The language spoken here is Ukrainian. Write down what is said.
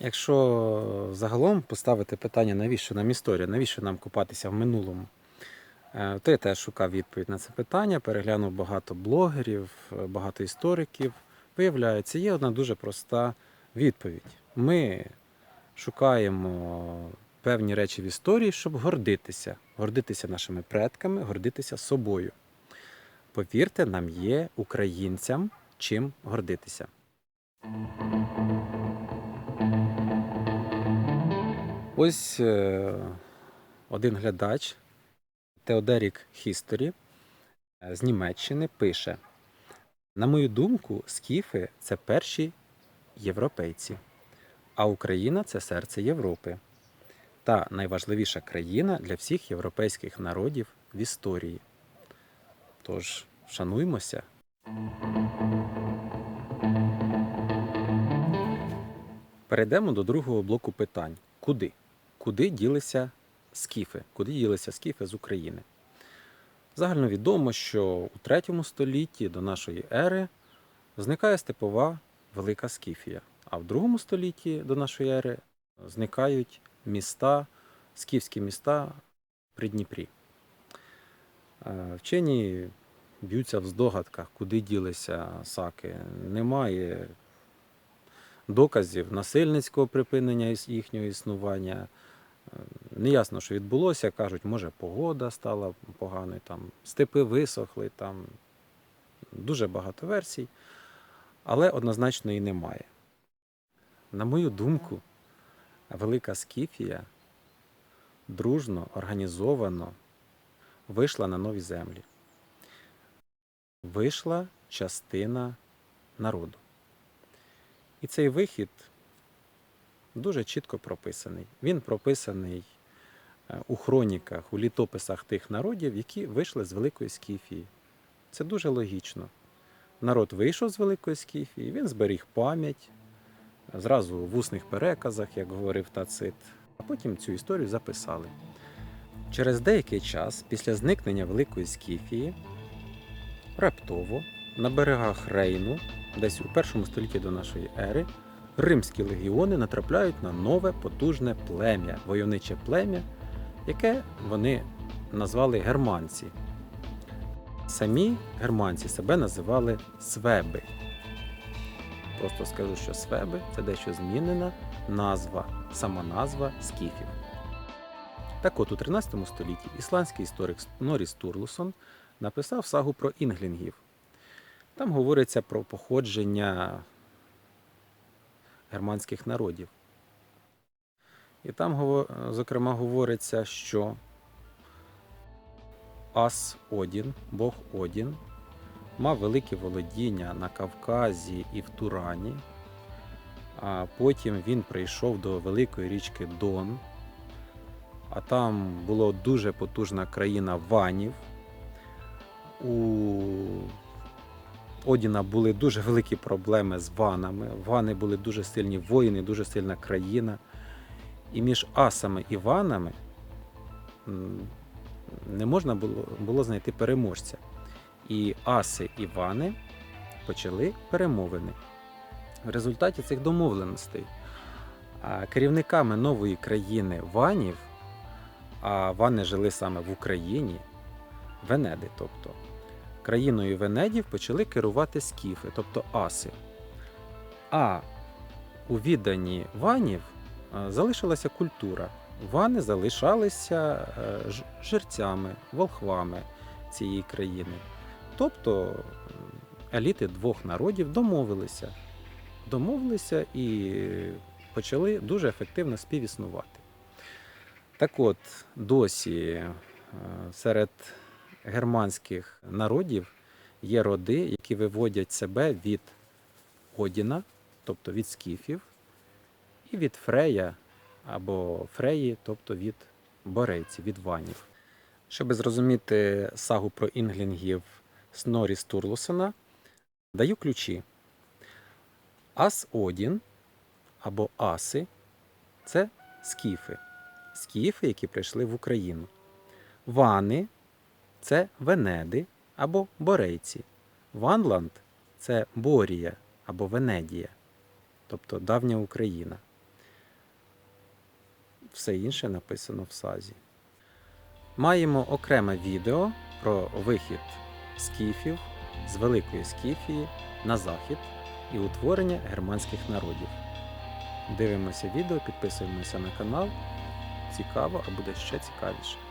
Якщо загалом поставити питання, навіщо нам історія, навіщо нам купатися в минулому, е, то я теж шукав відповідь на це питання, переглянув багато блогерів, багато істориків. Виявляється, є одна дуже проста відповідь. Ми шукаємо певні речі в історії, щоб гордитися, гордитися нашими предками, гордитися собою. Повірте, нам є українцям чим гордитися. Ось е, один глядач Теодерік Хісторі е, з Німеччини пише: На мою думку, скіфи це перші європейці, а Україна це серце Європи та найважливіша країна для всіх європейських народів в історії. Тож, шануймося. Перейдемо до другого блоку питань. Куди? Куди ділися скіфи? Куди ділися скіфи з України? Загальновідомо, що у 3 столітті до нашої ери зникає степова велика скіфія, а в 2 столітті до нашої ери зникають міста, скіфські міста при Дніпрі. Е, Вчені б'ються в здогадках, куди ділися саки. Немає доказів насильницького припинення їхнього існування. Е, Неясно, що відбулося. Кажуть, може, погода стала поганою, там, степи висохли, там дуже багато версій, але однозначно і немає. На мою думку, Велика Скіфія дружно, організовано вийшла на нові землі. Вийшла частина народу. І цей вихід дуже чітко прописаний. Він прописаний е, у хроніках, у літописах тих народів, які вийшли з Великої Скіфії. Це дуже логічно. Народ вийшов з Великої Скіфії, він зберіг пам'ять, зразу в усних переказах, як говорив Тацит, а потім цю історію записали. Через деякий час, після зникнення Великої Скіфії, раптово на берегах Рейну, десь у першому столітті до нашої ери, римські легіони натрапляють на нове потужне плем'я, войовниче плем'я, яке вони назвали германці. Самі германці себе називали свеби. Просто скажу, що свеби це дещо змінена назва, сама назва скіфів. Так от у 13 столітті ісландський історик Норіс Турлусон написав сагу про інглінгів. Там говориться про походження германських народів. І там, зокрема, говориться, що Ас Одін, Бог Одін, мав великі володіння на Кавказі і в Турані. А потім він прийшов до великої річки Дон, а там була дуже потужна країна Ванів. У Одіна були дуже великі проблеми з ванами. Вани були дуже сильні воїни, дуже сильна країна. І між асами і ванами не можна було, було знайти переможця. І аси і вани почали перемовини. В результаті цих домовленостей керівниками нової країни ванів, а вани жили саме в Україні, Венеди, тобто країною Венедів почали керувати скіфи, тобто аси. А у відданні ванів залишилася культура. Вани залишалися е, жерцями, волхвами цієї країни. Тобто еліти двох народів домовилися. Домовилися і почали дуже ефективно співіснувати. Так от, досі е, серед германських народів є роди, які виводять себе від Одіна, тобто від скіфів, і від Фрея або Фреї, тобто від борейців, від ванів. Щоб зрозуміти сагу про інглінгів Снорі Стурлусона, даю ключі. Ас Одін або Аси це скіфи. Скіфи, які прийшли в Україну. Вани це Венеди або Борейці. Ванланд це Борія або Венедія, тобто давня Україна. все інше написано в сазі. Маємо окреме відео про вихід скіфів з Великої Скіфії на захід і утворення германських народів. Дивимося відео, підписуємося на канал. Цікаво, а буде ще цікавіше.